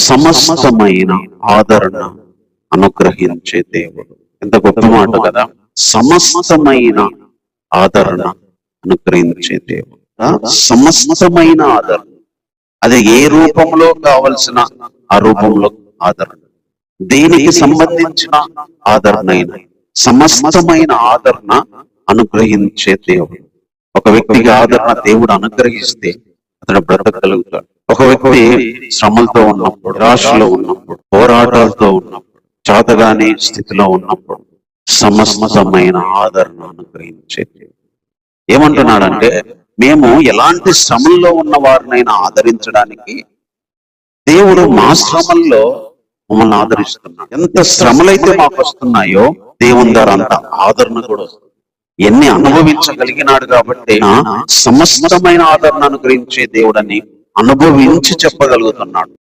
సమస్తమైన ఆదరణ అనుగ్రహించే దేవుడు. ఎంత గొప్ప మాట కదా. సమస్తమైన ఆదరణ అనుగ్రహించే దేవుడు. సమస్తమైన ఆదరణ. అది ఏ రూపంలో కావలసిన ఆ రూపంలో ఆదరణ. దేనికి సంబంధించిన ఆదరణ అయినా సమస్తమైన ఆదరణ అనుగ్రహించే దేవుడు. ఒక వ్యక్తికి ఆదరణ దేవుడు అనుగ్రహిస్తే అతను బ్రతకగలుగుతాడు. ఒక వ్యక్తి శ్రమలతో ఉన్నప్పుడు రాష్ట్రంలో ఉన్నప్పుడు పోరాటాలతో ఉన్నప్పుడు చాతగాని స్థితిలో ఉన్నప్పుడు సమస్తమైన ఆదరణ అనుగ్రహించే ఏమంటున్నాడంటే మేము ఎలాంటి శ్రమల్లో ఉన్న వారినైనా ఆదరించడానికి దేవుడు మా శ్రమల్లో మమ్మల్ని ఆదరిస్తున్నాడు. ఎంత శ్రమలైతే మాకు వస్తున్నాయో దేవుని ద్వారా అంత ఆదరణ కూడా వస్తుంది. ఎన్ని అనుభవించగలిగినాడు కాబట్టి ఆ సమస్తమైన ఆదరణ అనుగ్రహించే దేవుడని అనుభవించి చెప్పగలుగుతున్నాడు.